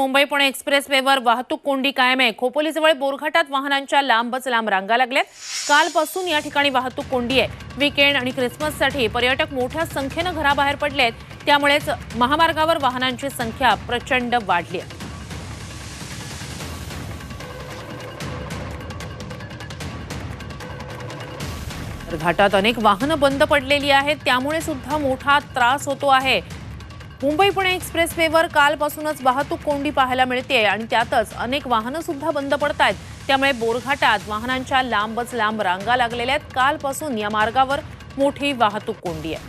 मुंबई पुणे एक्सप्रेसवेवर वाहतूक कोंडी कायम आहे. खोपोलीजवळ बोरघाटात वाहनांच्या लांबच लांब रांगा लागल्यात. कालपासून या ठिकाणी वाहतूक कोंडी आहे. वीकेंड आणि ख्रिसमससाठी पर्यटक मोठ्या संख्येनं घराबाहेर पडलेत. त्यामुळेच महामार्गावर वाहनांची संख्या प्रचंड वाढली आहे घाटात अनेक वाहनं बंद पडलेली आहेत. त्यामुळे सुद्धा मोठा त्रास होतो आहे. मुंबई पुणे एक्सप्रेस वेवर कालपासूनच वाहतूक कोंडी पाहायला मिळते आणि त्यातच अनेक वाहनं सुद्धा बंद पडत आहेत. त्यामुळे बोरघाटात वाहनांच्या लांबच लांब रांगा लागलेल्या आहेत. कालपासून या मार्गावर मोठी वाहतूक कोंडी आहे.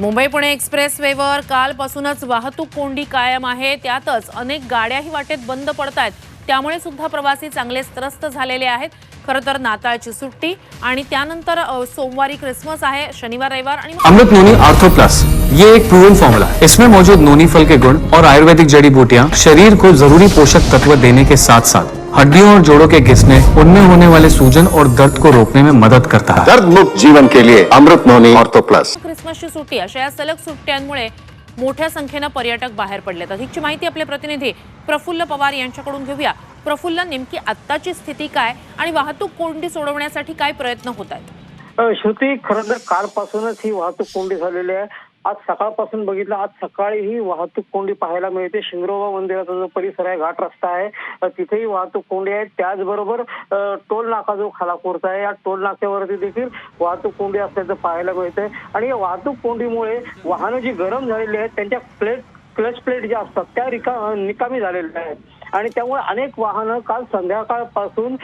मुंबई पुणे एक्सप्रेस वेवर कालपासूनच वाहतूक कोंडी कायम आहे. त्यातच अनेक गाड्याही वाटेत बंद पडत आहेत. त्यामुळे सुद्धा प्रवासी चांगलेच त्रस्त झालेले आहेत. खरं तर नाताळची सुट्टी आणि त्यानंतर सोमवारी क्रिसमस आहे शनिवार रविवार आणि अमृत नोनी आर्थो प्लस ये एक प्रूवन फॉर्मूला है। इसमें मौजूद नोनी फल के गुण और आयुर्वेदिक जड़ी बूटियाँ शरीर को जरूरी पोषक तत्व देने के साथ साथ हड्डियों और जोड़ों के घिसने उनमें होने वाले सूजन और दर्द को रोकने में मदद करता है। दर्द मुक्त जीवन के लिए अमृत नोनी ऑर्थो प्लस क्रिसमसची सुट्टी अशा या सलग सुट्ट्यांमुळे मोठ्या संख्येनं पर्यटक बाहेर पडलेत. अधिकची माहिती आपले प्रतिनिधी प्रफुल्ल पवार यांच्याकडून घेऊया. प्रफुल्ल नेमकी आत्ताची स्थिती काय आणि वाहतूक कोंडी सोडवण्यासाठी काय प्रयत्न होत आहेत? श्रुती खरं तर कालपासूनच ही वाहतूक कोंडी झालेली आहे. आज सकाळपासून बघितलं आज सकाळी ही वाहतूक कोंडी पाहायला मिळते. शिंगरोबा मंदिराचा जो परिसर आहे घाट रस्ता आहे तिथेही वाहतूक कोंडी आहे. त्याचबरोबर टोल नाका जो खालापूरचा आहे या टोल नाक्यावरती देखील वाहतूक कोंडी असल्याचं पाहायला मिळतंय. आणि या वाहतूक कोंडीमुळे वाहनं जी गरम झालेली आहेत त्यांच्या प्लेट क्लच प्लेट ज्या असतात त्या रिका निकामी झालेल्या आहेत. आणि त्यामुळे अनेक वाहनं काल संध्याकाळपासून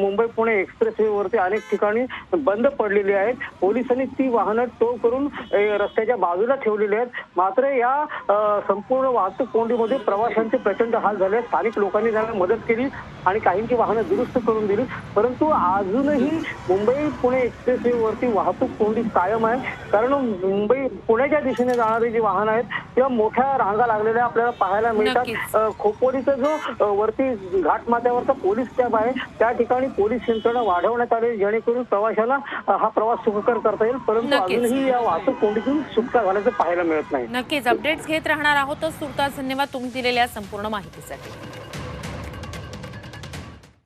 मुंबई पुणे एक्सप्रेस वे वरती अनेक ठिकाणी बंद पडलेली आहेत. पोलिसांनी ती वाहनं टो करून रस्त्याच्या बाजूला ठेवलेली आहेत. मात्र या संपूर्ण वाहतूक कोंडीमध्ये प्रवाशांचे प्रचंड हाल झाले स्थानिक लोकांनी त्यांना मदत केली आणि काहींची वाहनं दुरुस्त करून दिली. परंतु अजूनही मुंबई पुणे एक्सप्रेस वे वरती वाहतूक कोंडी कायम आहे. कारण मुंबई पुण्याच्या दिशेने जाणारी जी वाहनं आहेत त्या मोठ्या रांगा लागलेल्या आपल्याला पाहायला मिळतात. खोपोलीचा जो वरती घाट माथ्यावरचा पोलीस कॅम्प आहे. त्या ठिकाणी पोलीस यंत्रणा वाढवण्यात आली जेणेकरून प्रवाशांना अ, हा प्रवास सुखकर करता येईल. परंतु. अजूनही या वाहतूक कोंडीतून सुटका झाल्याचं पाहायला मिळत नाही. नक्कीच. अपडेट्स घेत राहणार आहोतच. तुर्तास धन्यवाद तुम्ही दिलेल्या संपूर्ण माहितीसाठी.